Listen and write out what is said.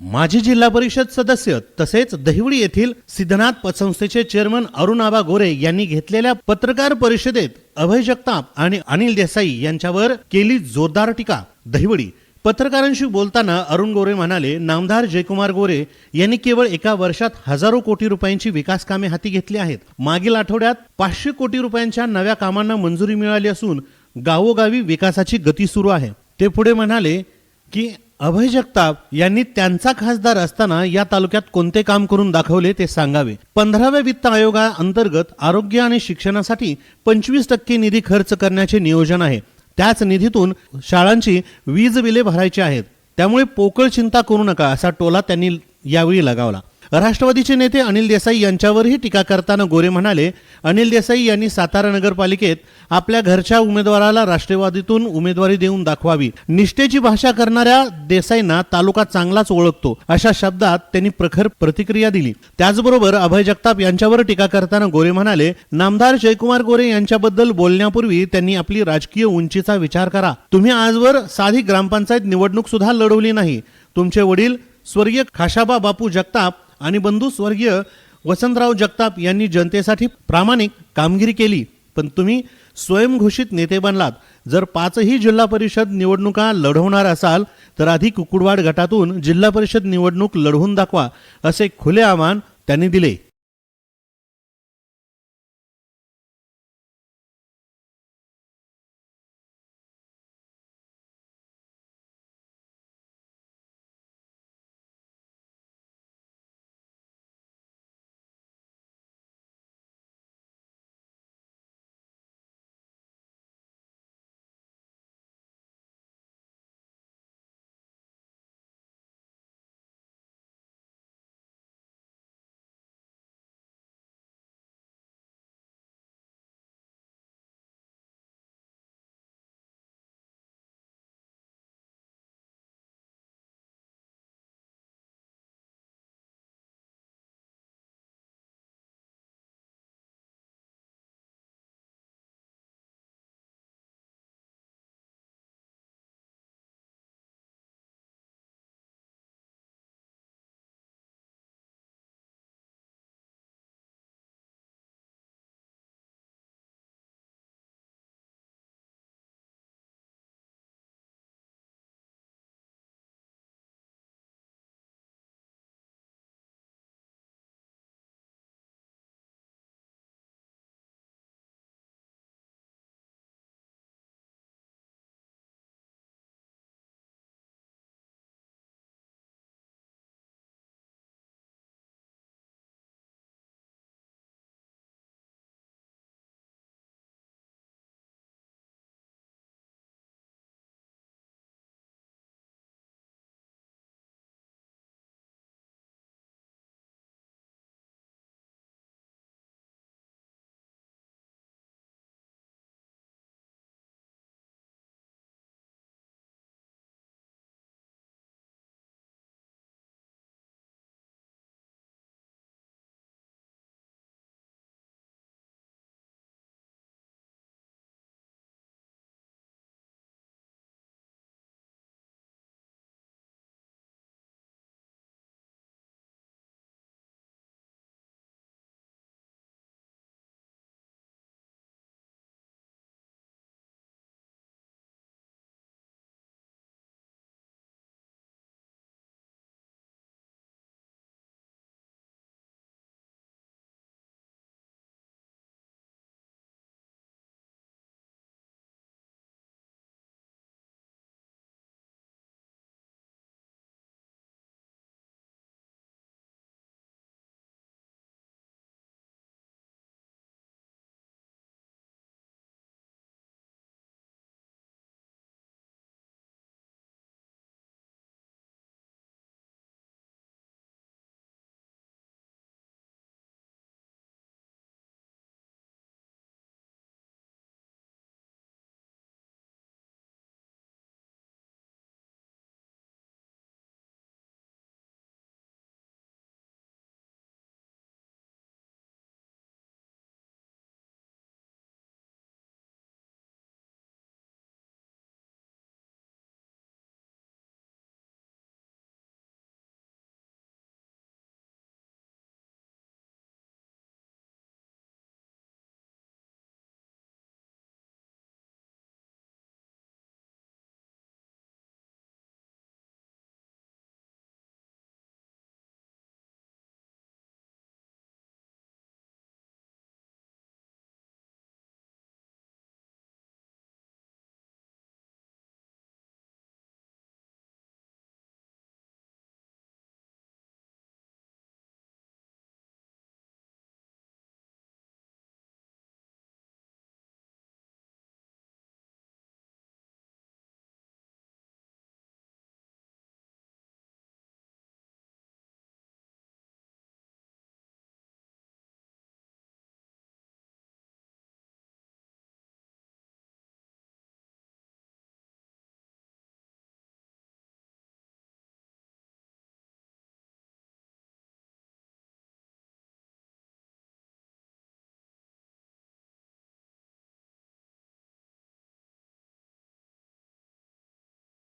माजी जिल्हा परिषद सदस्य तसेच दहिवडी येथील सिद्धनाथ पतसंस्थेचे चेअरमन अरुणाबा गोरे यांनी घेतलेल्या पत्रकार परिषदेत अभय जगताप आणि अनिल देसाई यांच्यावर केली जोरदार टीका. दहिवडी पत्रकारांशी बोलताना अरुण गोरे म्हणाले नामदार जयकुमार गोरे यांनी केवळ एका वर्षात हजारो कोटी रुपयांची विकास कामे हाती घेतली आहेत. मागील आठवड्यात पाचशे कोटी रुपयांच्या नव्या कामांना मंजुरी मिळाली असून गावोगावी विकासाची गती सुरू आहे. ते पुढे म्हणाले की अभय जगताप यांनी त्यांचा खासदार असताना या तालुक्यात कोणते काम करून दाखवले ते सांगावे. पंधराव्या वित्त आयोगाअंतर्गत आरोग्य आणि शिक्षणासाठी पंचवीस टक्के निधी खर्च करण्याचे नियोजन आहे. त्याच निधीतून शाळांची वीज बिले भरायची आहेत. त्यामुळे पोकळ चिंता करू नका असा टोला त्यांनी यावेळी लगावला. राष्ट्रवादीचे नेते अनिल देसाई यांच्यावरही टीका करताना गोरे म्हणाले अनिल देसाई यांनी सातारा नगरपालिकेत आपल्या घरच्या उमेदवाराला राष्ट्रवादीतून उमेदवारी देऊन दाखवावी. निष्ठेची भाषा करणाऱ्या देसाईंना तालुका चांगलाच ओळखतो अशा शब्दात त्यांनी प्रखर प्रतिक्रिया दिली. त्याचबरोबर अभय जगताप यांच्यावर टीका करताना गोरे म्हणाले नामदार जयकुमार गोरे यांच्याबद्दल बोलण्यापूर्वी त्यांनी आपली राजकीय उंचीचा विचार करा. तुम्ही आजवर साधी ग्रामपंचायत निवडणूक सुद्धा लढवली नाही. तुमचे वडील स्वर्गीय खाशाबा बापू जगताप आणि बंधू स्वर्गीय वसंतराव जगताप यांनी जनतेसाठी प्रामाणिक कामगिरी केली. पण तुम्ही स्वयंघोषित नेते बनलात. जर पाचही जिल्हा परिषद निवडणुका लढवणार असाल तर आधी कुकुडवाड गटातून जिल्हा परिषद निवडणूक लढवून दाखवा असे खुले आव्हान त्यांनी दिले.